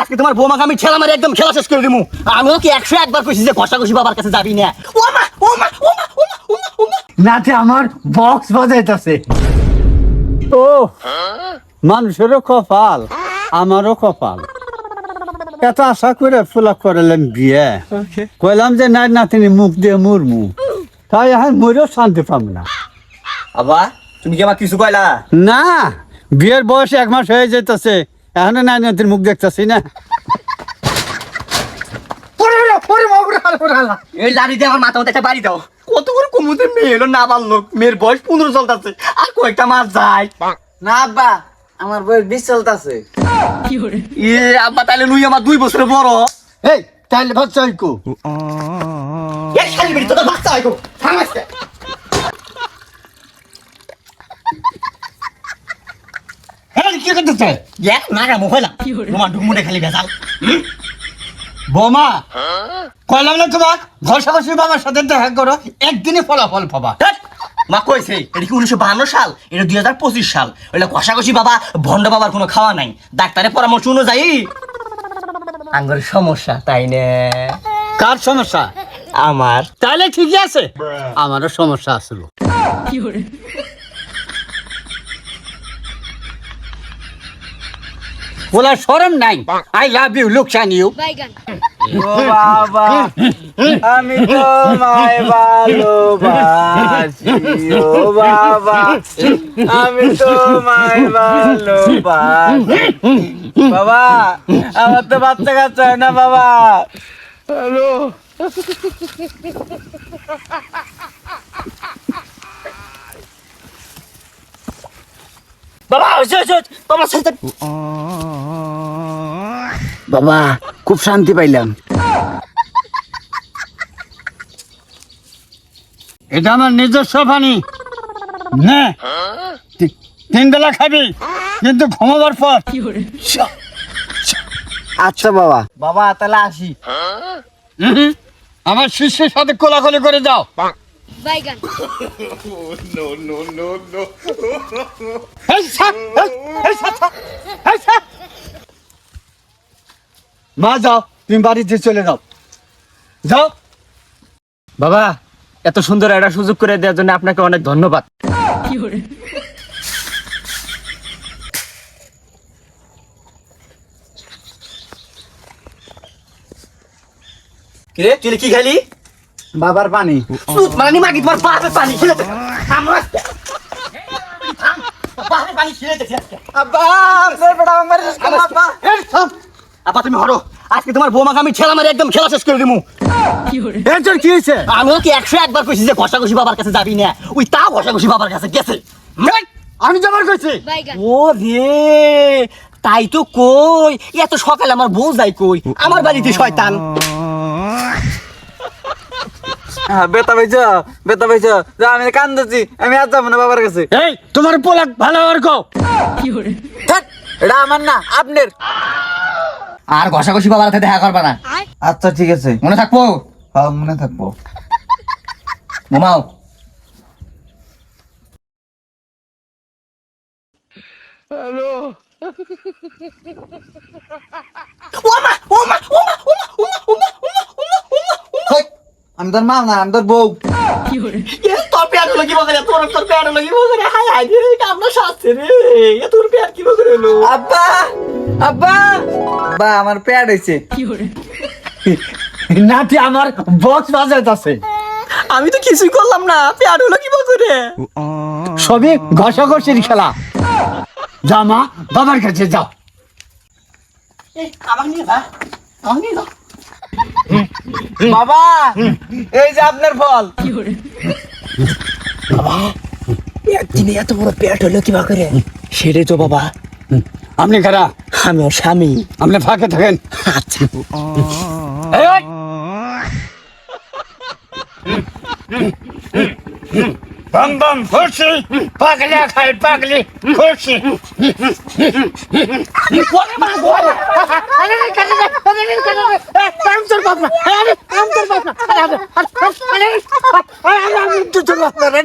আজকে তোমার বৌমাকে আমি ঠেলা মারি একদম খেলা শেষ করে দিমু। আমিও কি একশো একবার কইছি যে ঘষাঘষি বাবার কাছে যাবি না। ও মা ও মা ও মা ও মা ও মা নাতে আমার বক্স বাজাইতেছে। ও মানুষেরও কপাল আমারও কপাল। এত আশা করে ফুলা করলেন বিয়ে। কইলাম যে নাই নাতিনি মুখ দিয়ে মুরমু। তাই এখন মরেও শান্তি পাম না। আবা তুমি কি আমার কিছু কইলা? না বিয়ের বয়স এক মাস হয়ে যেতেছে এখনও নাই মুখ দেখতেছি না। এই লাড়ি দিয়ে আমার মাথা একটা বাড়ি দাও। কত করে কমুতে মেয়ে এলো না পারল মেয়ের বয়স পনেরো চলতেছে আর কয়েকটা মাস যায়। না আব্বা আমার বয়স বিশ চলতেছে। ইয়ে আব্বা তাহলে লুই আমার দুই বছরের বড়। এই তাইলে বাচ্চা হইকো। শালি বাচ্চা হয় থামাইছে এই কি এক নাগা মোবাইল তোমার ডুমুনে খালি ভেজাল। বোমা কইলাম না তোমার ঘষাঘষি বাবার সাথে দেখা করো একদিনে ফলাফল পাবা। মা কইছে এটা কি উনিশশো বাহান্ন সাল? এটা দুই হাজার পঁচিশ সাল। ওইটা কষাকষি বাবা ভণ্ড বাবার কোনো খাওয়া নাই। ডাক্তারের পরামর্শ অনুযায়ী। আঙ্গর সমস্যা তাই না। কার সমস্যা? আমার। তাহলে ঠিকই আছে। আমারও সমস্যা আসলো বলা সরম নাই। আই লাভ ইউ লুকসান ইউ ও বাবা আমি তোমায় ভালোবাসি ও বাবা আমি তোমায় ভালোবাসি। বাবা আমার তো বাচ্চা কাচ্চা হয় না বাবা। হ্যালো। বাবা বাবা বাবা খুব শান্তি পাইলাম। এটা আমার নিজস্ব পানি। নে। তিন বেলা খাবি কিন্তু ঘুমাবার পর। আচ্ছা বাবা। বাবা তাহলে আসি। আমার শিষ্যের সাথে কোলাকুলি করে যাও। এই ছাড়, ছাড়, এই ছাড়। মা যাও। তুমি বাড়িতে চলে যাও। যাও। বাবা এত সুন্দর একটা সুযোগ করে দেওয়ার জন্য আপনাকে অনেক ধন্যবাদ। কিরে তুই কি খালি বাবার পানি। সুত মানে মাগি তোমার বাপের পানি। খেলে। আমার বাপের পানি খেলে আব্বা আপনার বেটা আমার আব্বা। এই থাম। আপা তুমি হরো। আজকে তোমার বৌমাকে আমি ঠেলা মারি একদম খেলা শেষ করে দিমু। এর কি হয়েছে? আমিও কি একশো একবার কইছি যে ঘষাঘষি বাবার কাছে যাবি না? ওই তাও ঘষাঘষি বাবার কাছে গেছে। আমি যাবার কইছি? ও রে তাই তো কই। এত সকালে আমার বউ যাই কই? আমার বাড়িতে শয়তান। বেতা পাইছ বেতা পাইছ যা আমি কান্দাছি আমি আর যাব না বাবার কাছে। এই তোমার পোলাক ভালো আর থাক, এটা আমার না আপনার। আর ঘষাঘষি বাবার সাথে দেখা করবা না। আচ্ছা ঠিক আছে। মনে থাকব? হ্যাঁ মনে থাকব। ঘুমাও। হেই, আমি তোর মা না আমি তোর বউ। তোর হলো কি বলে তোর তোর হলো কি বলে হাই হাই রে কামনা শাস্তি রে। তোর কি বলে আব্বা আব্বা। বা আমার প্যাড হয়েছে। নাতি আমার বক্স বাজাইতেছে। আমি তো কিছুই করলাম না পেট হলো কি বলে সবই ঘষাঘষির খেলা। যা মা বাবার কাছে যাও আমাকে নিয়ে যা আমাকে নিয়ে যা। বাবা এই যে আপনার ফল একদিনে এত বড় পেট হলো কি করে সেটাই তো বাবা আপনি কারা আমি ওর স্বামী আপনি ফাঁকে থাকেন আচ্ছা বাম বাম খুশি পাগলে খাই পাগলি খুশি আরে আমি তোর বাপ না আরে আমি তোর বাপ না রে